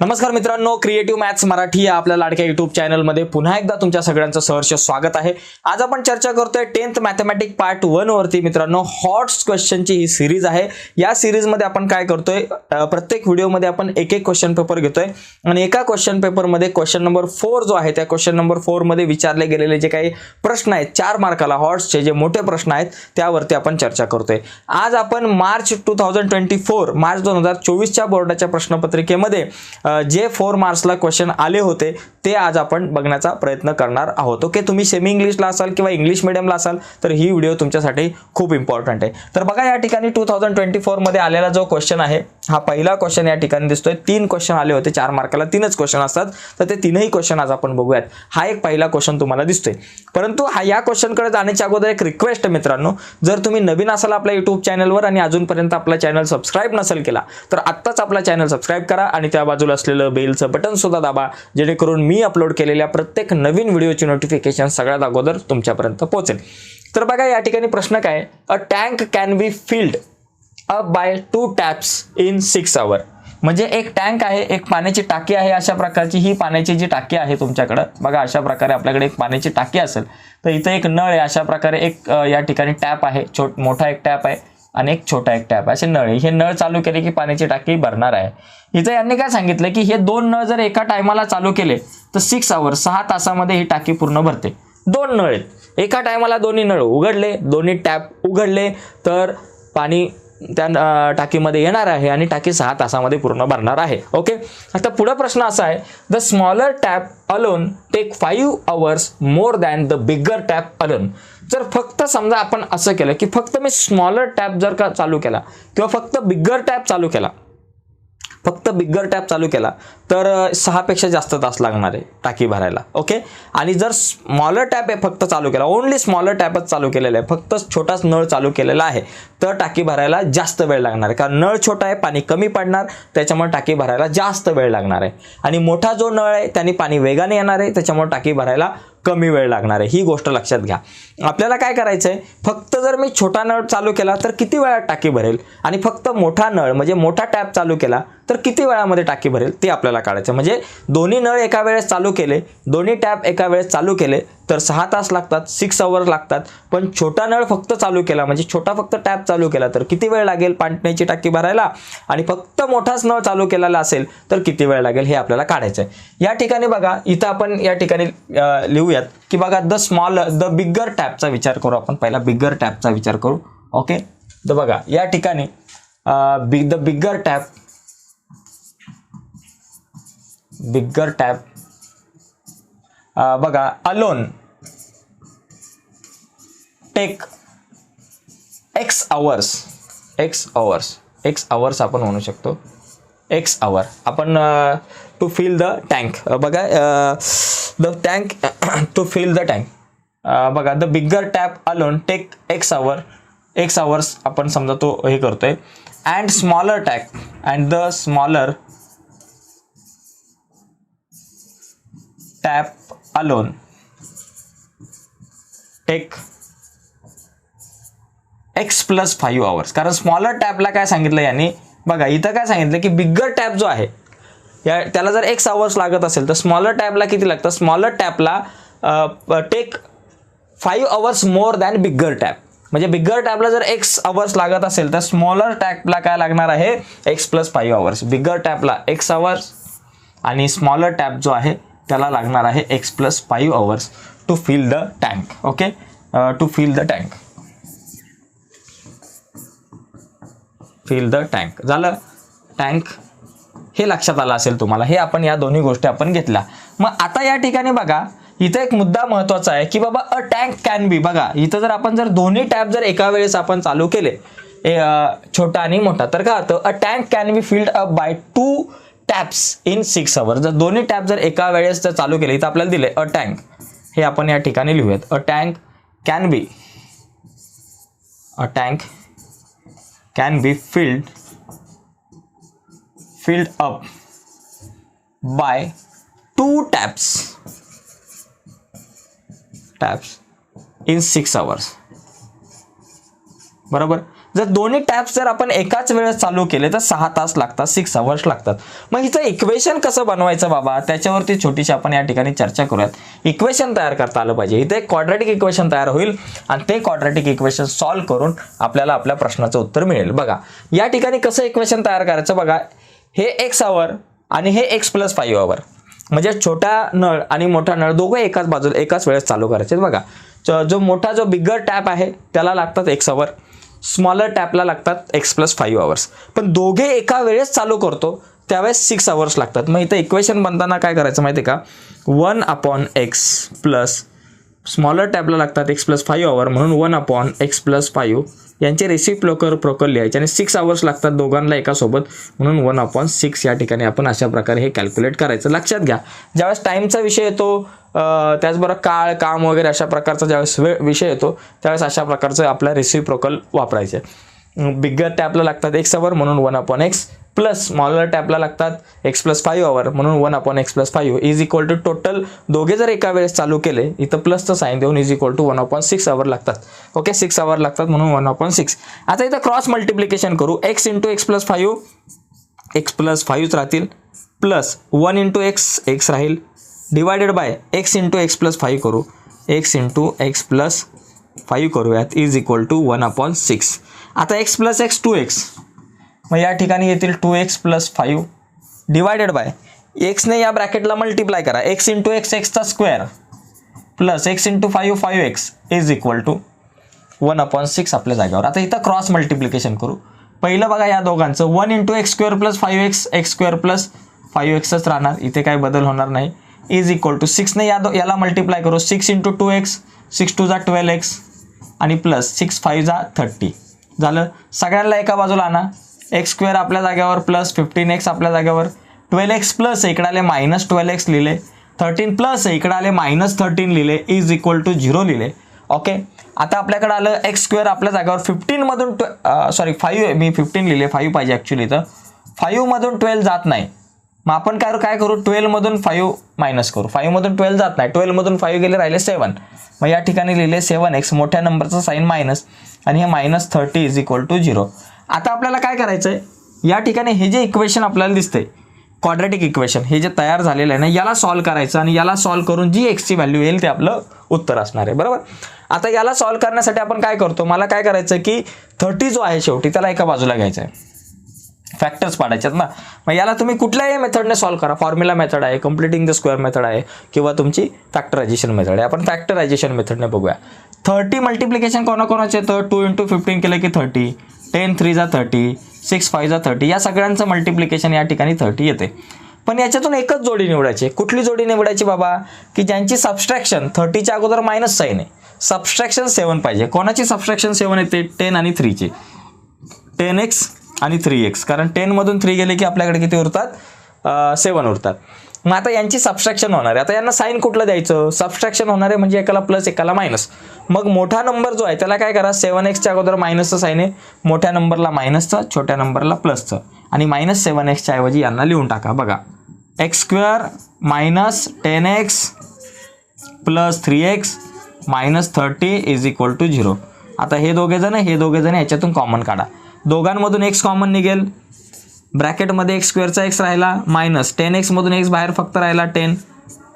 नमस्कार मित्रांनो creative maths Marathi या आपल्या लाडक्या युट्यूब चॅनलमध्ये पुन्हा एकदा तुमच्या सगळ्यांचं सहर्ष स्वागत आहे. आज आपण चर्चा करतोय टेन्थ मॅथमॅटिक पार्ट वन वरती मित्रांनो हॉट्स क्वेश्चनची ही सिरीज आहे. या सिरीजमध्ये आपण काय करतोय प्रत्येक व्हिडिओमध्ये आपण एक एक क्वेश्चन पेपर घेतोय. आणि एका क्वेश्चन पेपरमध्ये क्वेश्चन नंबर फोर जो आहे त्या क्वेश्चन नंबर फोरमध्ये विचारले गेलेले जे काही प्रश्न आहेत चार मार्काला हॉट्सचे जे मोठे प्रश्न आहेत त्यावरती आपण चर्चा करतोय. आज आपण March two thousand twenty four March दोन हजार चोवीसच्या बोर्डाच्या प्रश्नपत्रिकेमध्ये जे फोर मार्क्सला क्वेश्चन आले होते ते आज आपण बघण्याचा प्रयत्न करणार आहोत. ओके तुम्ही सेमी इंग्लिशला असाल किंवा इंग्लिश मिडियमला असाल तर ही व्हिडिओ तुमच्यासाठी खूप इम्पॉर्टंट आहे. तर बघा या ठिकाणी टू थाउजंड ट्वेंटी फोरमध्ये आलेला जो क्वेश्चन आहे हा पहिला क्वेश्चन या ठिकाणी दिसतोय. तीन क्वेश्चन आले होते चार मार्काला तीनच क्वेश्चन असतात. तर ते तीनही क्वेश्चन आज आपण बघूयात. हा एक पहिला क्वेश्चन तुम्हाला दिसतोय. परंतु हा या क्वेश्चनकडे जाण्याच्या अगोदर एक रिक्वेस्ट मित्रांनो. जर तुम्ही नवीन असाल आपल्या युट्यूब चॅनलवर आणि अजूनपर्यंत आपला चॅनल सबस्क्राईब नसेल केला तर आत्ताच आपला चॅनल सबस्क्राईब करा आणि त्या बाजूला असलेलं बेलचं बटन सुद्धा दाबा जेणेकरून मी अपलोड केलेल्या प्रत्येक नवीन व्हिडिओची नोटिफिकेशन सगळ्यात अगोदर तुमच्यापर्यंत पोहोचेल. तर बघा या ठिकाणी प्रश्न काय a tank can be filled up by two taps in six hour म्हणजे एक टँक आहे एक पाण्याची टाकी आहे अशा प्रकारची. ही पाण्याची जी टाकी आहे तुमच्याकडं बघा अशा प्रकारे आपल्याकडे एक पाण्याची टाकी असेल तर इथं एक नळ आहे. अशा प्रकारे एक या ठिकाणी टॅप आहे. छोट मोठा एक टॅप आहे आणि एक छोटा एक टॅप असे नळ हे नळ चालू केले की पाण्याची टाकी भरणार आहे. इथं यांनी काय सांगितलं की हे दोन नळ जर एका टायमाला चालू केले तर सिक्स आवर सहा तासामध्ये ही टाकी पूर्ण भरते. दोन नळ आहेत. एका टायमाला दोन्ही नळ उघडले दोन्ही टॅप उघडले तर पाणी त्या टाकीमध्ये येणार आहे आणि टाकी सहा तासामध्ये पूर्ण भरणार आहे. ओके? आता पुढं प्रश्न असा आहे the smaller tap alone take five hours more than the bigger tap alone जर फक्त समजा आपण असं केलं की फक्त मी स्मॉलर टॅप जर का चालू केला किंवा फक्त बिगर टॅप चालू केला फक्त बिग्गर टॅप चालू केला तर सहापेक्षा जास्त तास लागणार आहे टाकी भरायला ओके? आणि जर स्मॉलर टॅप आहे फक्त चालू केला ओनली स्मॉलर टॅपच चालू केलेला आहे फक्त छोटाच नळ चालू केलेला आहे तर टाकी भरायला जास्त वेळ लागणार आहे. कारण नळ छोटा आहे पाणी कमी पडणार त्याच्यामुळे टाकी भरायला जास्त वेळ लागणार आहे. आणि मोठा जो नळ आहे त्याने पाणी वेगाने येणार आहे त्याच्यामुळे टाकी भरायला कमी वेळ लागणार आहे. ही गोष्ट लक्षात घ्या. आपल्याला काय करायचं आहे फक्त जर मी छोटा नळ चालू केला तर किती वेळात टाकी भरेल? आणि फक्त मोठा नळ म्हणजे मोठा टॅप चालू केला तर किती वेळामध्ये टाकी भरेल? ते आपल्याला काढायचं म्हणजे दोन्ही नळ एका वेळेस चालू केले दोन्ही टॅप एका वेळेस चालू केले तर सहा तास लागतात सिक्स आवर लागतात. पण छोटा नळ फक्त चालू केला म्हणजे छोटा फक्त टॅप चालू केला तर किती वेळ लागेल पाण्याची टाकी भरायला? आणि फक्त मोठाच नळ चालू केलेला असेल तर किती वेळ लागेल हे आपल्याला काढायचं आहे या ठिकाणी बघा इथं आपण या ठिकाणी लिहूयात की बघा द स्मॉल द बिग्गर टॅपचा विचार करू आपण. पहिला बिग्गर टॅपचा विचार करू. ओके तर बघा या ठिकाणी big the bigger tap bigger tap बघा alone take x hours x hours x hours आपण म्हणू शकतो. एक्स आवर आपण टू फिल द टँक बघा the tank to fill the tank बघा the bigger tap alone take x hour x hours आपण समजा तो हे करतोय. And smaller tap and the smaller tap alone. Take x plus five hours कारण smaller टॅपला काय सांगितलं यांनी? बघा इथं काय सांगितलं की बिग्गर टॅप जो आहे या त्याला जर एक्स आवर्स लागत असेल तर स्मॉलर टॅपला किती लागतं? Smaller टॅपला take five hours more than bigger tap म्हणजे बिग्गर टॅपला जर एक्स आवर्स लागत असेल तर स्मॉलर टॅपला काय लागणार आहे? X plus five hours bigger टॅपला x hours आणि स्मॉलर टॅप जो आहे त्याला लागणार आहे x plus five hours to fill the tank okay to fill the tank fill the tank झालं? टँक हे लक्षात आलं असेल तुम्हाला. हे आपण या दोन्ही गोष्टी आपण घेतल्या. मग आता या ठिकाणी बघा इथं एक मुद्दा महत्त्वाचा आहे की बाबा अ टँक कॅन बी बघा इथं जर आपण जर दोन्ही टॅप जर एका वेळेस आपण चालू केले छोटा आणि मोठा तर काय होतं? A tank can be filled up by two taps in six hour जर दोन्ही टॅप जर एका वेळेस जर चालू केले इथं आपल्याला दिले अ टँक हे आपण या ठिकाणी लिहूयात. A tank can be a tank can be filled filled up by two taps taps in six hours बरोबर? जर दोन्ही टॅप्स जर आपण एकाच वेळेस चालू केले तर सहा तास लागतात सिक्स अवर्स लागतात. मग हिचं इक्वेशन कसं बनवायचं बाबा? त्याच्यावरती छोटीशी आपण या ठिकाणी चर्चा करूयात. इक्वेशन तयार करता आलं पाहिजे. इथे एक क्वाड्रॅटिक इक्वेशन तयार होईल आणि ते क्वाड्रॅटिक इक्वेशन सॉल्व्ह करून आपल्याला आपल्या प्रश्नाचं उत्तर मिळेल. बघा या ठिकाणी कसं इक्वेशन तयार करायचं बघा? हे एक्स आवर आणि हे एक्स प्लस फाईव्ह आवर म्हणजे छोटा नळ आणि मोठा नळ दोघं एकाच बाजूला एकाच वेळेस चालू करायचे बघा. जो जो मोठा जो बिगर टॅप आहे त्याला लागतात एक्स आवर स्मॉलर टॅपला लागतात एक्स प्लस फाईव्ह आवर्स पण दोघे एका वेळेस चालू करतो त्यावेळेस सिक्स आवर्स लागतात. मग इथं इक्वेशन बनताना काय करायचं माहिती आहे का? One upon x plus smaller टॅबला लागतात एक्स प्लस फाईव्ह आवर म्हणून one upon x plus five यांचे रेसिप्रोकल प्रोकल लिहायचे आणि सिक्स आवर्स लागतात दोघांना एकासोबत. म्हणून वन अपॉन सिक्स या ठिकाणी आपण अशा प्रकारे हे कॅल्क्युलेट करायचं. लक्षात घ्या ज्यावेळेस टाईमचा विषय येतो त्याचबरोबर काळ काम वगैरे अशा प्रकारचा ज्यावेळेस वेळ विषय येतो त्यावेळेस अशा प्रकारचं आपल्या रेसिप्रोकल वापरायचे. ते टॅपला लागतात एक्स आवर म्हणून one upon x plus smaller टॅपला लागतात. एक्स प्लस फाईव्ह आवर म्हणून one upon x plus five is equal to total दोघे जर एका वेळेस चालू केले इथं प्लसचं साईन देऊन is equal to one upon six hour लागतात. ओके सिक्स आवर लागतात म्हणून वन अपॉन सिक्स आता इथं क्रॉस मल्टिप्लिकेशन करू. X into X plus five X plus फाईव्हच राहतील. Plus one into X X राहील. Divided by X into X plus five करू. X into X plus five करूयात. Is equal to one upon six आता X plus X two X मग या ठिकाणी येतील two X plus five divided by एक्सने या ब्रॅकेटला मल्टिप्लाय करा. एक्स इंटू एक्स एक्सचा square plus X into five five X is equal to one upon six आपल्या जागेवर. आता इथं क्रॉस मल्टिप्लिकेशन करू. पहिलं बघा या दोघांचं. One into X square plus five X X square plus five एक्सच राहणार. इथे काही बदल होणार नाही. इज इक्वल टू सिक्सने या दो याला मल्टिप्लाय करू. Six into two X six two जा ट्वेल्व एक्स आणि प्लस सिक्स फाईव्ह जा थर्टी झालं? सगळ्यांना एका बाजूला आणा. एक्स स्क्वेअर आपल्या जाग्यावर प्लस फिफ्टीन एक्स आपल्या जाग्यावर ट्वेल्व एक्स प्लस इकडे आले मायनस ट्वेल्व एक्स लिहिले. थर्टीन प्लस इकडे आले मायनस थर्टीन लिहिले इज इक्वल टू झिरो लिहिले. ओके आता आपल्याकडे आलं एक्स स्क्वेअर आपल्या जागेवर फिफ्टीनमधून ट्वे सॉरी फाईव्ह मी फिफ्टीन लिहिले फाईव्ह पाहिजे ॲक्च्युली तर फाईव्हमधून ट्वेल्व जात नाही. मग आपण काय काय करू? ट्वेल्वमधून फाईव्ह मायनस करू. फाईव्हमधून ट्वेल्व जात नाही. ट्वेल्वमधून फाईव्ह गेले राहिले सेवन मग या ठिकाणी लिहिले सेवन एक्स मोठ्या नंबरचं साईन मायनस आणि हे minus thirty is equal to zero आता आपल्याला काय करायचं आहे या ठिकाणी हे जे इक्वेशन आपल्याला दिसतंय क्वाड्रॅटिक इक्वेशन हे जे तयार झालेलं आहे ना याला सॉल्व करायचं आणि याला सॉल्व करून जी एक्सची व्हॅल्यू येईल ते आपलं उत्तर असणार आहे बरोबर? आता याला सॉल्व करण्यासाठी आपण काय करतो? मला काय करायचं की थर्टी जो आहे शेवटी त्याला एका बाजूला घ्यायचा आहे. फॅक्टर्स पाडायच्यात ना. मग याला तुम्ही कुठल्याही मेथडने सॉल्व करा. फॉर्म्युला मेथड आहे कम्प्लिटिंग द स्क्वेअर मेथड आहे किंवा तुमची फॅक्टरायझेशन मेथड आहे. आपण फॅक्टरायझेशन मेथडने बघूया. थर्टी मल्टिप्लिकेशन कोणाकोणाचे येतं? टू इंटू फिफ्टीन केलं की थर्टी टेन थ्री जा थर्टी सिक्स फाईव्ह जा थर्टी या सगळ्यांचं मल्टिप्लिकेशन या ठिकाणी थर्टी येते. पण याच्यातून एकच जोडी निवडायची कुठली जोडी निवडायची बाबा? की ज्यांची सबस्ट्रॅक्शन थर्टीच्या अगोदर मायनस साईन आहे. सबस्ट्रॅक्शन सेवन पाहिजे. कोणाची सबस्ट्रॅक्शन सेवन येते? टेन आणि थ्रीची टेन एक्स आणि थ्री एक्स कारण टेनमधून थ्री गेले की आपल्याकडे किती उरतात? सेवन उरतात. मग आता यांची सबस्ट्रॅक्शन होणार आहे. आता यांना साईन कुठलं द्यायचं? सबस्ट्रॅक्शन होणार आहे म्हणजे एकाला प्लस एकाला मायनस मग मोठा नंबर जो आहे त्याला काय करा? सेवन एक्सच्या अगोदर मायनसचं साईन आहे. मोठ्या नंबरला मायनसचं छोट्या नंबरला प्लसचं आणि मायनस सेवन एक्सच्या ऐवजी यांना लिहून टाका. बघा. X square minus ten X plus three X minus thirty is equal to zero आता हे दोघेजण हे दोघेजण याच्यातून कॉमन काढा. दोघांमधून एक्स कॉमन निघेल. ब्रॅकेटमध्ये एक्स स्क्वेअरचा एक्स राहिला मायनस. टेन एक्समधून एक्स बाहेर फक्त राहिला टेन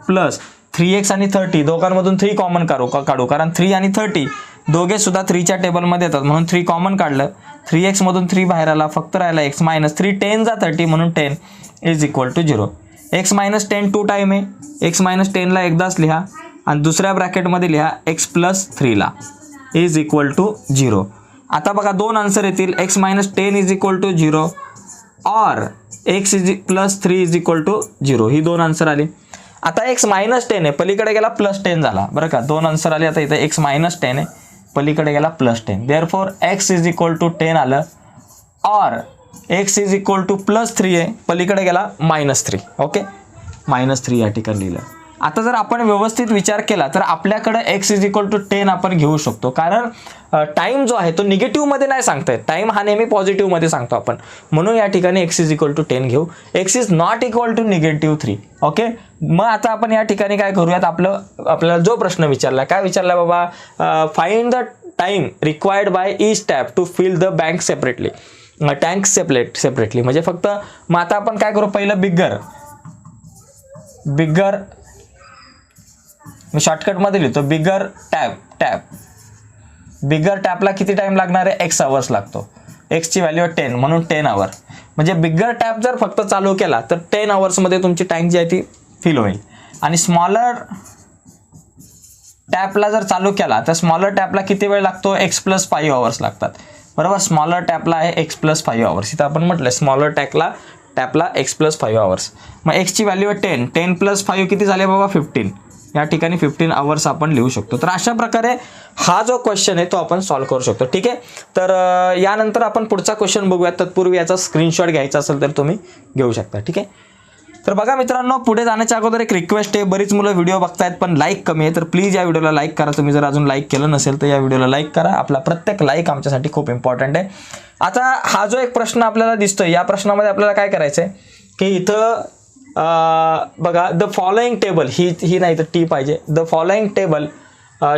प्लस थ्री एक्स आणि थर्टी. दोघांमधून थ्री कॉमन काढू का- काढू. कारण थ्री आणि थर्टी दोघे सुद्धा थ्रीच्या टेबलमध्ये येतात. म्हणून थ्री कॉमन काढलं. थ्री एक्समधून थ्री बाहेर आला फक्त राहिला एक्स मायनस थ्री. टेन जा थर्टी म्हणून ten is equal to zero X minus ten two time आहे. एक्स मायनस टेनला एकदाच लिहा आणि दुसऱ्या ब्रॅकेटमध्ये लिहा एक्स प्लस थ्रीला इज इक्वल टू झिरो आता बघा दोन आन्सर येतील. X minus ten is equal to zero or X is plus three is equal to zero ही दोन आन्सर आली. आता एक्स मायनस टेन आहे. पलीकडे गेला प्लस टेन झाला. बरं का? दोन आन्सर आले. आता इथं एक्स मायनस टेन आहे. पलीकडे गेला plus ten therefore X is equal to ten आलं. Or X is equal to plus three आहे. पलीकडे गेला minus three okay minus three या ठिकाणी लिहिलं. आता जर आपण व्यवस्थित विचार केला तर आपल्याकडे X is equal to ten आपण घेऊ शकतो. कारण टाईम जो आहे तो निगेटिव्हमध्ये नाही सांगता येत. टाईम हा नेहमी पॉझिटिव्हमध्ये सांगतो आपण. म्हणून या ठिकाणी X is equal to ten घेऊ. X is not equal to negative three okay मग आता आपण या ठिकाणी काय करूयात? आपलं आपल्याला जो प्रश्न विचारला काय विचारला बाबा? Find the time required by each tap to fill the bank separately tank separate separately म्हणजे फक्त मग आता आपण काय करू? पहिलं बिगर बिगर मी शॉर्टकटमध्ये लिहितो बिगर टॅप टॅप बिगर टॅपला किती टाईम लागणार आहे? एक्स आवर्स लागतो. एक्सची व्हॅल्यू आहे टेन म्हणून टेन आवर म्हणजे बिगर टॅप जर फक्त चालू केला तर टेन आवर्समध्ये तुमची टँक जी आहे ती फिल होईल. आणि स्मॉलर टॅपला जर चालू केला तर स्मॉलर टॅपला किती वेळ लागतो? एक्स प्लस फाईव्ह आवर्स लागतात. बरोबर? स्मॉलर टॅपला आहे एक्स प्लस फाईव्ह आवर्स इथं आपण म्हटलं स्मॉलर टॅकला टॅपला एक्स प्लस फाईव्ह आवर्स मग एक्सची व्हॅल्यू आहे टेन टेन प्लस फाईव्ह किती झाले बाबा? फिफ्टीन या ठिकाणी फिफ्टीन आवर्स आपण लिहू शकतो. तर अशा प्रकारे हा जो क्वेश्चन आहे तो आपण सॉल्व्ह करू शकतो. ठीक आहे? तर यानंतर आपण पुढचा क्वेश्चन बघूयात. तत्पूर्वी याचा स्क्रीनशॉट घ्यायचा असेल तर तुम्ही घेऊ शकता. ठीक आहे? तर बघा मित्रांनो पुढे जाण्याच्या अगोदर एक रिक्वेस्ट आहे. बरीच मुलं व्हिडिओ बघतायत पण लाईक कमी आहे. तर प्लीज या व्हिडिओला लाईक करा. तुम्ही जर अजून लाईक केलं नसेल तर या व्हिडिओला लाईक करा. आपला प्रत्येक लाईक आमच्यासाठी खूप इम्पॉर्टंट आहे. आता हा जो एक प्रश्न आपल्याला दिसतोय या प्रश्नामध्ये आपल्याला काय करायचं आहे की इथं बघा द फॉलोइंग टेबल ही ही नाही तर टी पाहिजे. The following table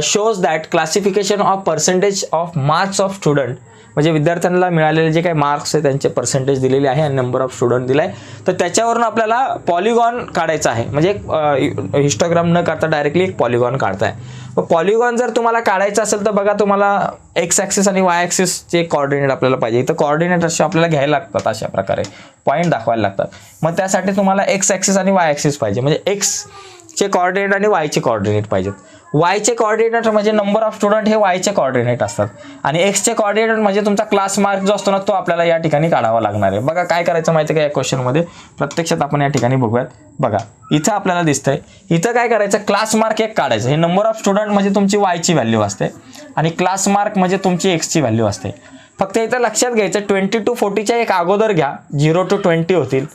shows that classification of percentage of marks of student म्हणजे विद्यार्थ्यांना मिळालेले जे काही मार्क्स आहे त्यांचे पर्सेंटेज दिलेले आहे आणि नंबर ऑफ स्टुडंट दिला आहे तर त्याच्यावरून आपल्याला पॉलिगॉन काढायचा आहे. म्हणजे एक हिस्टोग्राम न काढता डायरेक्टली एक पॉलिगॉन काढताय. मग पॉलिगॉन जर तुम्हाला काढायचं असेल तर बघा तुम्हाला एक्स ॲक्सिस आणि वाय ॲक्सिसचे कॉर्डिनेट आपल्याला पाहिजे. तर कॉर्डिनेट असे आपल्याला घ्यायला लागतात अशा प्रकारे. पॉईंट दाखवायला लागतात. मग त्यासाठी तुम्हाला एक्स ॲक्सिस आणि वाय ॲक्सिस पाहिजे. म्हणजे एक्सचे कॉर्डिनेट आणि वायचे कॉर्डिनेट पाहिजेत. वायचे कॉर्डिनेट म्हणजे नंबर ऑफ स्टुडंट हे वायचे कॉर्डिनेट असतात. आणि एक्सचे कॉर्डिनेट म्हणजे तुमचा क्लास मार्क जो असतो ना तो आपल्याला या ठिकाणी काढावा लागणार आहे. बघा काय करायचं माहिती आहे का या क्वेश्चनमध्ये प्रत्यक्षात आपण या ठिकाणी बघूयात. बघा इथं आपल्याला दिसतंय. इथं काय करायचं? क्लास मार्क एक काढायचं. हे नंबर ऑफ स्टुडंट म्हणजे तुमची वायची व्हॅल्यू असते. आणि क्लास मार्क म्हणजे तुमची एक्सची व्हॅल्यू असते. फक्त इथं लक्षात घ्यायचं ट्वेंटी टू फोर्टीच्या एक अगोदर घ्या. झिरो टू ट्वेंटी होतील.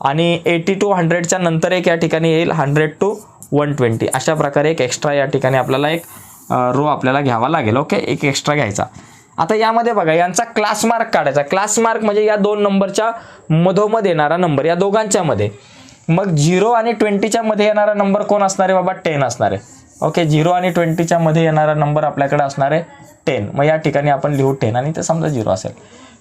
आणि एटी टू हंड्रेडच्या नंतर एक या ठिकाणी येईल. हंड्रेड टू वन ट्वेंटी अशा प्रकारे एक एक्स्ट्रा या ठिकाणी आपल्याला एक रो आपल्याला घ्यावा लागेल ओके एक एक्स्ट्रा घ्यायचा. आता यामध्ये बघा यांचा क्लास मार्क काढायचा. क्लास मार्क म्हणजे या दोन नंबरच्या मधोमध येणारा नंबर या दोघांच्या मध्ये. मग झिरो आणि ट्वेंटीच्या मध्ये येणारा नंबर कोण असणार आहे? बाबा टेन असणार आहे. ओके झिरो आणि ट्वेंटीच्या मध्ये येणारा नंबर आपल्याकडे असणार आहे टेन मग या ठिकाणी आपण लिहू टेन आणि ते समजा झिरो असेल.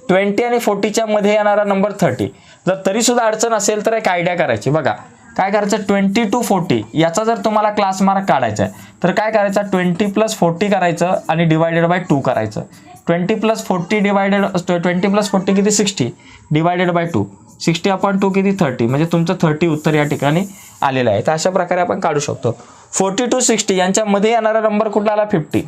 ट्वेंटी आणि फोर्टीच्या मध्ये येणारा नंबर थर्टी जर तरीसुद्धा अडचण असेल तर एक आयडिया करायची. बघा काय करायचं? ट्वेंटी टू फोर्टी याचा जर तुम्हाला क्लास मार्क काढायचा आहे तर काय करायचं? ट्वेंटी प्लस फोर्टी करायचं आणि डिवायडेड बाय टू करायचं. Twenty plus forty divided twenty plus forty किती? Sixty divided by two sixty upon two किती? थर्टी म्हणजे तुमचं थर्टी उत्तर या ठिकाणी आलेलं आहे. तर अशा प्रकारे आपण काढू शकतो. फोर्टी टू सिक्स्टी यांच्यामध्ये येणारा नंबर कुठला आला? फिफ्टी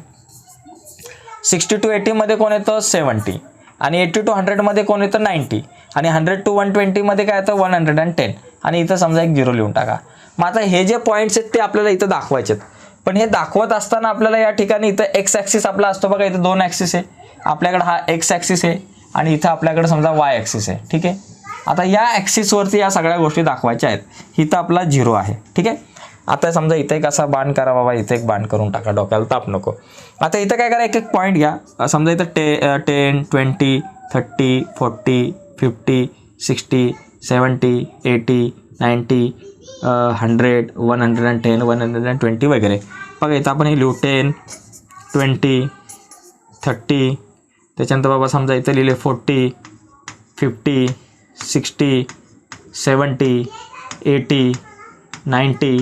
सिक्स्टी टू एटीमध्ये कोण येतं? सेवन्टी आणि एटी टू हंड्रेडमध्ये कोण येतं? नाईन्टी आणि हंड्रेड टू वन ट्वेंटीमध्ये काय येतं? वन हंड्रेड अँड टेन आणि इथं समजा एक झिरो लिहून टाका. मग आता हे जे पॉईंट्स आहेत ते आपल्याला इथं दाखवायचे आहेत. पण हे दाखवत असताना आपल्याला या ठिकाणी इथं एक्स ॲक्सिस आपला असतो बघा इथं दोन ॲक्सिस आहे. आपल्याकडे हा एक्स ॲक्सिस आहे आणि इथं आपल्याकडे समजा वाय ॲक्सिस आहे. ठीक आहे? आता या ॲक्सिसवरती या सगळ्या गोष्टी दाखवायच्या आहेत. इथं आपला झिरो आहे. ठीक आहे? आता समजा इथं एक असा बाण करा बाबा इथे एक बाण करून टाका. डोक्याला ताप नको. आता इथं काय करा एक एक पॉईंट घ्या. समजा इथं टे ten twenty thirty forty fifty sixty seventy eighty ninety hundred one hundred and ten one hundred and twenty वगैरे. बघा इथं आपण हे लिहू. Ten twenty thirty. त्याच्यानंतर बाबा समजा इथं लिहिले forty fifty sixty seventy eighty ninety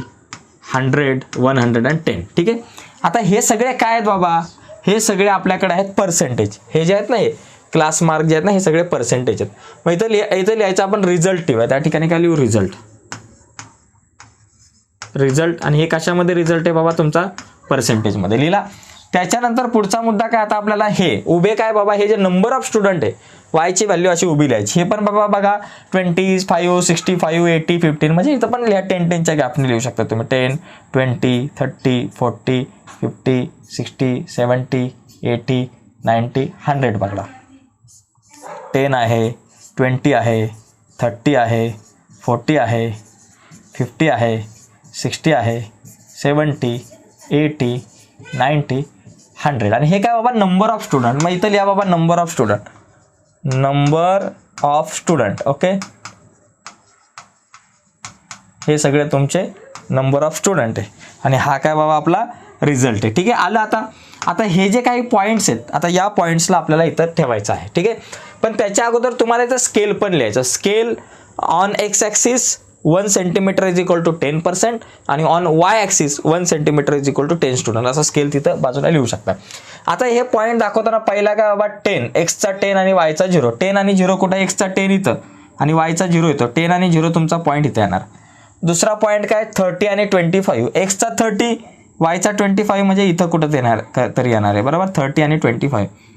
hundred one hundred and ten. ठीक आहे? आता हे सगळे काय आहेत बाबा? हे सगळे आपल्याकडे आहेत पर्सेंटेज हे जे आहेत ना हे क्लास मार्क जे आहेत ना हे सगळे पर्सेंटेज आहेत. मग इथं लिहा इथं लिहायचं आपण रिझल्ट ठेवूया. त्या ठिकाणी काय लिहू? रिझल्ट रिझल्ट आणि हे कशामध्ये रिझल्ट आहे बाबा तुमचा? पर्सेंटेजमध्ये लिहिला. त्याच्यानंतर पुढचा मुद्दा काय आता आपल्याला? हे. उभे काय बाबा? हे जे नंबर ऑफ स्टुडंट आहे वायची व्हॅल्यू अशी उभी लिहायची. हे पण बाबा बघा twenty five sixty five eighty fifteen म्हणजे इथं पण लिहा. टेन टेनच्या गॅपने लिहू शकता तुम्ही. Ten twenty thirty forty fifty sixty seventy eighty ninety hundred पकडा टेन आहे ट्वेंटी आहे थर्टी आहे फोर्टी आहे फिफ्टी आहे सिक्स्टी आहे सेवन्टी एटी नाईंटी हंड्रेड आणि हे काय बाबा नंबर ऑफ स्टुडंट मग इथं लिहा बाबा number of student number of student okay हे सगळे तुमचे नंबर ऑफ स्टुडंट आहे. आणि हा काय बाबा आपला रिझल्ट आहे. ठीक आहे? आलं आता. आता हे जे काही पॉईंट्स आहेत आता या पॉईंट्सला आपल्याला इथं ठेवायचं आहे. ठीक आहे? पण त्याच्या अगोदर तुम्हाला इथं स्केल पण लिहायचं. Scale on X axis one centimetre is equal to ten percent आणि on Y axis one centimetre is equal to ten student असा स्केल तिथं बाजूला लिहू शकता. आता हे पॉईंट दाखवताना पहिला काय बाबा टेन एक्सचा टेन आणि वायचा झिरो टेन आणि झिरो कुठं? एक्सचा टेन इथं. आणि वायचा झिरो येतो टेन आणि झिरो तुमचा पॉईंट इथं येणार. दुसरा पॉईंट काय? थर्टी आणि ट्वेंटी फाईव्ह एक्सचा थर्टी वायचा ट्वेंटी फाईव्ह म्हणजे इथं कुठं येणार? तरी येणार आहे. बरोबर? थर्टी आणि ट्वेंटी फाईव्ह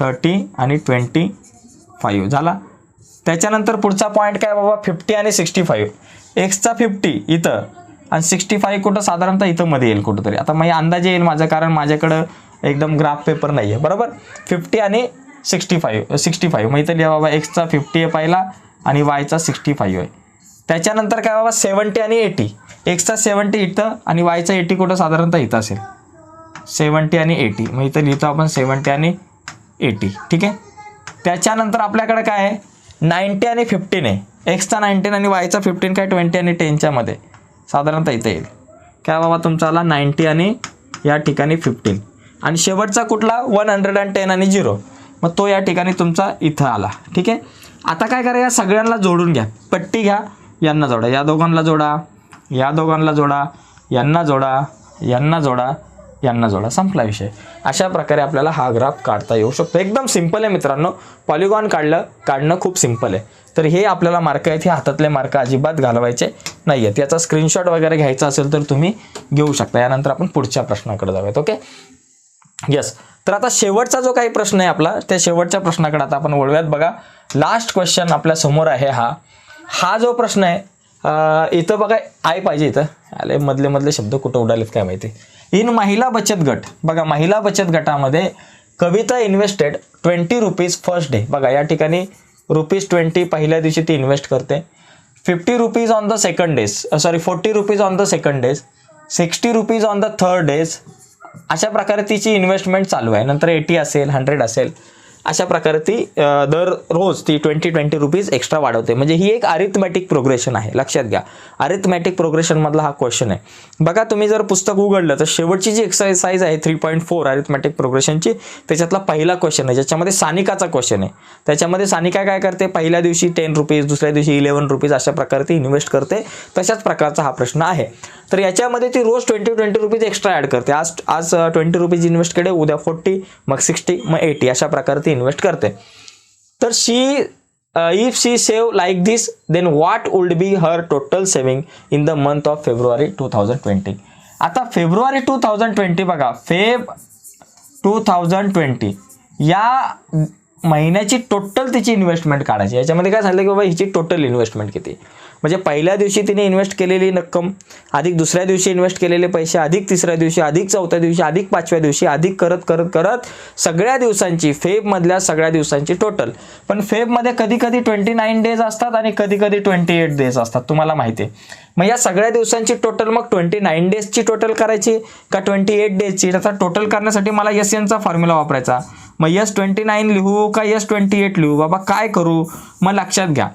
थर्टी आणि ट्वेंटी फाईव्ह झाला. त्याच्यानंतर पुढचा पॉईंट काय बाबा? फिफ्टी आणि सिक्स्टी फाईव्ह एक्सचा फिफ्टी इथं आणि सिक्स्टी फाईव्ह कुठं? साधारणतः इथं मध्ये येईल कुठंतरी. आता मग अंदाजे येईल माझं कारण माझ्याकडं एकदम ग्राफ पेपर नाही आहे बरोबर? फिफ्टी आणि सिक्स्टी फाईव्ह सिक्स्टी फाईव्ह मग इथं लिहा बाबा एक्सचा फिफ्टी आहे पहिला आणि वायचा सिक्स्टी फाईव्ह आहे. त्याच्यानंतर काय बाबा? सेवन्टी आणि एटी एक्सचा सेवन्टी इथं आणि वायचा एटी कुठं? साधारणतः इथं असेल. सेवन्टी आणि एटी मग इथं लिहितो आपण सेवन्टी आणि एटी ठीक आहे? त्याच्यानंतर आपल्याकडे काय आहे? नाईन्टी आणि फिफ्टीन आहे. एक्सचा नाईन्टीन आणि वायचा फिफ्टीन काय ट्वेंटी आणि टेनच्यामध्ये साधारणतः इथे येईल. काय बाबा तुमचा आला नाईन्टी आणि या ठिकाणी फिफ्टीन. आणि शेवटचा कुठला? वन हंड्रेड अँड टेन आणि झिरो. मग तो या ठिकाणी तुमचा इथं आला. ठीक आहे? आता काय करा या सगळ्यांना जोडून घ्या. पट्टी घ्या. यांना जोडा. या दोघांना जोडा. या दोघांना जोडा. यांना जोडा. यांना जोडा. यांना जोडा संपला विषय. अशा प्रकारे आपल्याला हा ग्राफ काढता येऊ शकतो. एकदम सिंपल आहे मित्रांनो. पॉलिगॉन काढलं काढणं खूप सिंपल आहे. तर हे आपल्याला मार्क आहेत हे हातातले मार्क अजिबात घालवायचे नाही आहेत याचा स्क्रीनशॉट वगैरे घ्यायचा असेल तर तुम्ही घेऊ शकता. यानंतर आपण पुढच्या प्रश्नाकडे जाऊयात ओके येस तर आता शेवटचा जो काही प्रश्न आहे आपला त्या शेवटच्या प्रश्नाकडे आता आपण वळूयात. बघा लास्ट क्वेश्चन आपल्यासमोर आहे हा. हा जो प्रश्न आहे इथं बघा आय पाहिजे इथं. आले मधले मधले शब्द कुठं उडालेत काय माहिती? इन महिला बचत गट. बघा महिला बचत गटामध्ये Kavita invested twenty rupees first day बघा या ठिकाणी रुपीज ट्वेंटी पहिल्या दिवशी ती इन्व्हेस्ट करते. Fifty rupees on the second days sorry forty rupees on the second days sixty rupees on the third days अशा प्रकारे तिची इन्व्हेस्टमेंट चालू आहे. नंतर एटी असेल हंड्रेड असेल. अशा प्रकारे ती दर दररोज ती ट्वेंटी ट्वेंटी रुपीज एक्स्ट्रा वाढवते. म्हणजे ही एक अरिथमॅटिक प्रोग्रेशन आहे. लक्षात घ्या. अरिथमॅटिक प्रोग्रेशनमधला हा क्वेश्चन आहे. बघा तुम्ही जर पुस्तक उघडलं तर शेवटची जी एक्सरसाइज आहे थ्री पॉईंट फोर अरिथमॅटिक प्रोग्रेशनची त्याच्यातला पहिला क्वेश्चन आहे. ज्याच्यामध्ये सानिकाचा क्वेश्चन आहे. त्याच्यामध्ये सानिका काय करते? पहिल्या दिवशी टेन रुपीज दुसऱ्या दिवशी इलेवन रुपीज अशा प्रकारे ती इन्व्हेस्ट करते. तशाच प्रकारचा हा प्रश्न आहे. तर याच्यामध्ये ती रोज twenty twenty rupees extra add करते. आज आज ट्वेंटी रुपीज इन्व्हेस्ट केले उद्या फोर्टी मग सिक्स्टी मग एटी अशा प्रकारे ती इन्व्हेस्ट करते. तर she if she save like this then what would be her total saving in the month of February two thousand twenty आता फेब्रुवारी टू थाउजंड ट्वेंटी बघा फेब टू थाउजंड ट्वेंटी या महिन्याची total तिची investment काढायची. याच्यामध्ये काय झालं की बाबा हिची टोटल इन्व्हेस्टमेंट किती? म्हणजे पहिल्या दिवशी तिने इन्व्हेस्ट केलेली रक्कम अधिक दुसऱ्या दिवशी इन्व्हेस्ट केलेले पैसे अधिक तिसऱ्या दिवशी अधिक चौथ्या दिवशी अधिक पाचव्या दिवशी अधिक करत करत करत सगळ्या दिवसांची फेबमधल्या सगळ्या दिवसांची टोटल पण फेबमध्ये कधी कधी ट्वेंटी नाईन डेज असतात आणि कधी कधी ट्वेंटी एट डेज असतात तुम्हाला माहिती आहे. मग या सगळ्या दिवसांची टोटल मग ट्वेंटी नाईन डेजची टोटल करायची का ट्वेंटी एट डेजची आता टोटल करण्यासाठी मला यस यांचा फॉर्म्युला वापरायचा. मग यस ट्वेंटी नाईन लिहू का यस ट्वेंटी एट लिहू? बाबा काय करू? मग लक्षात घ्या.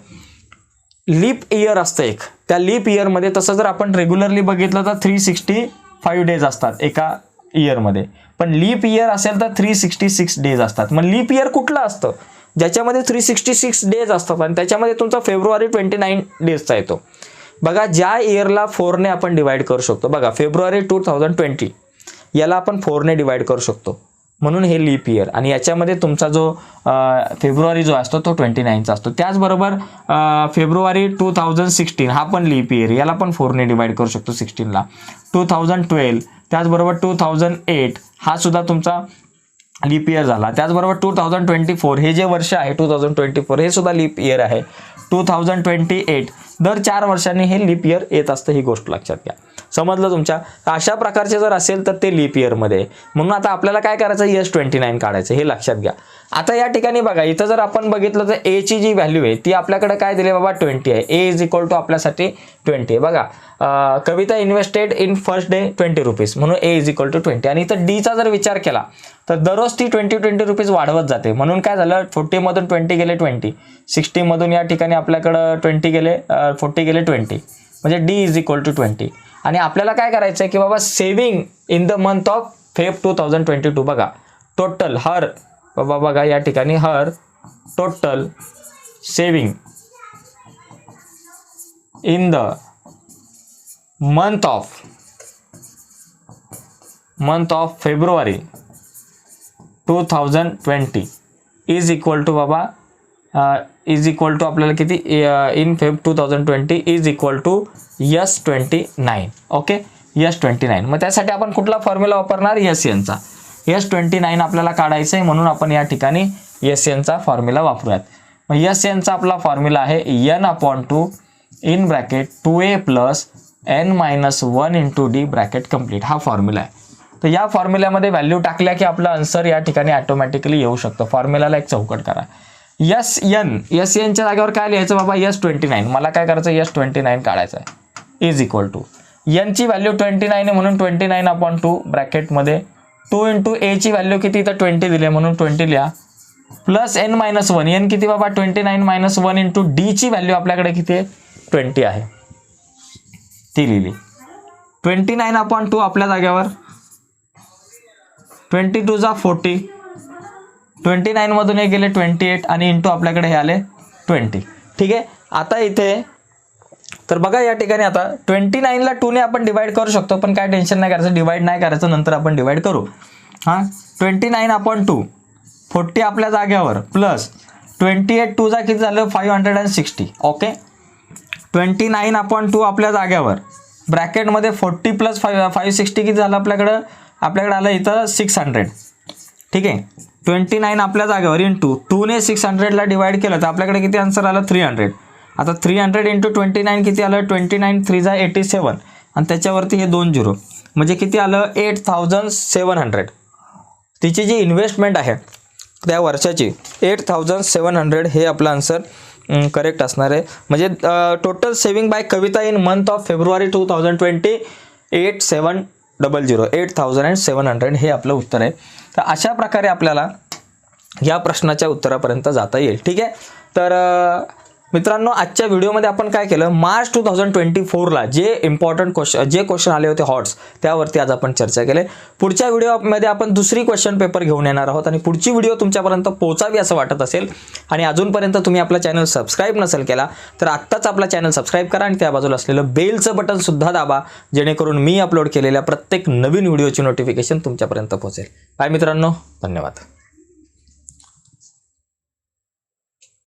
लीप इयर असतं एक. त्या लीप इयरमध्ये तसं जर आपण रेग्युलरली बघितलं तर थ्री सिक्स्टी फाईव्ह डेज असतात एका इयरमध्ये. पण लीप इयर असेल तर थ्री सिक्स्टी सिक्स डेज असतात. मग लीप इयर कुठलं असतं? ज्याच्यामध्ये थ्री सिक्स्टी सिक्स डेज असतात आणि त्याच्यामध्ये तुमचा फेब्रुवारी ट्वेंटी नाईन डेजचा येतो. बघा ज्या इयरला फोरने आपण डिवाईड करू शकतो. बघा फेब्रुवारी टू थाउजंड ट्वेंटी याला आपण फोरने डिवाईड करू शकतो. म्हणून हे लीप इयर आणि याच्यामध्ये तुमचा जो फेब्रुवारी जो असतो तो ट्वेंटी नाईनचा असतो. त्याचबरोबर फेब्रुवारी टू थाउजंड सिक्स्टीन हा पण लीप इयर याला पण फोरने डिवाईड करू शकतो सिक्स्टीनला टू थाउजंड ट्वेल्व त्याचबरोबर टू थाउजंड एट हा सुद्धा तुमचा लीप इयर झाला. त्याचबरोबर टू थाउजंड ट्वेंटी फोर हे जे वर्ष आहे टू थाउजंड ट्वेंटी फोर हे सुद्धा लीप इयर आहे. टू थाउजंड ट्वेंटी एट दर चार वर्षांनी हे लीप इयर येत असतं ही गोष्ट लक्षात घ्या. समजलं तुमच्या? अशा प्रकारचे जर असेल तर ते लीप इयरमध्ये म्हणून आता आपल्याला काय करायचं? यस ट्वेंटी नाईन काढायचं हे लक्षात घ्या. आता या ठिकाणी बघा इथं जर आपण बघितलं तर एची जी व्हॅल्यू आहे ती आपल्याकडे काय दिली बाबा? ट्वेंटी आहे. ए इज इक्वल टू आपल्यासाठी ट्वेंटी आहे. बघा Kavita invested in first day twenty rupees म्हणून A is equal to twenty आणि इथं डीचा जर विचार केला तर दररोज ती ट्वेंटी ट्वेंटी रुपीज वाढवत जाते. म्हणून काय झालं? फोर्टीमधून ट्वेंटी गेले ट्वेंटी सिक्स्टीमधून या ठिकाणी आपल्याकडं ट्वेंटी गेले फोर्टी गेले ट्वेंटी म्हणजे D is equal to twenty आणि आपल्याला काय करायचं आहे की बाबा saving in the month of Feb two thousand twenty to बघा. टोटल हर बाबा बघा या ठिकाणी her total saving in the month of month of February two thousand twenty is equal to बाबा इज इक्वल टू आपल्याला किती in Feb two thousand twenty is equal to S twenty nine okay S twenty nine मग त्यासाठी आपण कुठला formula वापरणार? Yes एनचा yes twenty nine आपल्याला काढायचं आहे म्हणून आपण या ठिकाणी यस एनचा फॉर्म्युला वापरूयात. मग यस एनचा आपला फॉर्म्युला आहे N upon two in bracket two A plus N minus one into D bracket complete हा फॉर्म्युला आहे. तर या फॉर्म्युल्यामध्ये व्हॅल्यू टाकल्या की आपलं आन्सर या ठिकाणी ऑटोमॅटिकली येऊ शकतं. फॉर्म्युलाला एक चौकट करा. यस एन यस एनच्या जागेवर काय लिहायचं बाबा? यस ट्वेंटी नाईन मला काय करायचं? यस ट्वेंटी नाईन काढायचं आहे. इज इक्वल टू एनची व्हॅल्यू ट्वेंटी नाईन आहे म्हणून ट्वेंटी नाईन अपॉन टू ब्रॅकेटमध्ये टू इंटू एची व्हॅल्यू किती? इथं ट्वेंटी दिली आहे म्हणून ट्वेंटी लिहा. Plus N minus one N किती बाबा? Twenty nine minus one into डीची value आपल्याकडे किती आहे? ट्वेंटी आहे. ती लिहिली. ट्वेंटी नाईन अपॉन टू आपल्या जागेवर. ट्वेंटी टू फोर्टी ट्वेंटी नाईनमधून हे गेले ट्वेंटी एट आणि इंटू आपल्याकडे हे आले ट्वेंटी ठीक आहे? आता इथे तर बघा या ठिकाणी आता ट्वेंटी नाईनला टूने आपण डिवाईड करू शकतो पण काय टेन्शन नाही करायचं डिवाईड नाही करायचं नंतर आपण डिवाईड करू. हां? Twenty nine upon two forty आपल्या जाग्यावर प्लस ट्वेंटी एट टूचा किती झालं? Five hundred and sixty okay twenty nine upon two आपल्या जाग्यावर ब्रॅकेटमध्ये forty plus five five sixty किती झालं आपल्याकडं? आपल्याकडे आलं इथं सिक्स हंड्रेड ठीक आहे? ट्वेंटी नाईन आपल्या जागेवर इंटू टूने सिक्स हंड्रेडला डिवाइड केलं तर आपल्याकडे किती आन्सर आलं? थ्री हंड्रेड आता three hundred into twenty nine किती आलं? ट्वेंटी नाईन थ्री जा एटी सेवन आणि त्याच्यावरती हे दोन झिरो म्हणजे किती आलं? एट थाउजंड सेवन हंड्रेड तिची जी इन्व्हेस्टमेंट आहे त्या वर्षाची एट थाउजंड सेवन हंड्रेड हे आपलं आन्सर करेक्ट असणार आहे. म्हणजे total saving by Kavita in month of February two thousand twenty eight seven double zero eight thousand and seven hundred हे आपलं उत्तर आहे. तर अशा प्रकारे आपल्याला या प्रश्नाच्या उत्तरापर्यंत जाता येईल. ठीक आहे? तर मित्रांनो आजच्या व्हिडिओमध्ये आपण काय केलं? मार्च टू थाउजंड ट्वेंटी फोरला जे इम्पॉर्टंट क्वेश्चन जे क्वेश्चन आले होते हॉट्स त्यावरती आज आपण चर्चा केली. पुढच्या व्हिडिओमध्ये आपण दुसरी क्वेश्चन पेपर घेऊन येणार आहोत आणि पुढची व्हिडिओ तुमच्यापर्यंत पोहोचावी असं वाटत असेल आणि अजूनपर्यंत तुम्ही आपला चॅनल सबस्क्राईब नसेल केला तर आत्ताच आपला चॅनल सबस्क्राईब करा आणि त्या बाजूला असलेलं बेलचं बटन सुद्धा दाबा जेणेकरून मी अपलोड केलेल्या प्रत्येक नवीन व्हिडिओची नोटिफिकेशन तुमच्यापर्यंत पोहोचेल. बाय मित्रांनो धन्यवाद.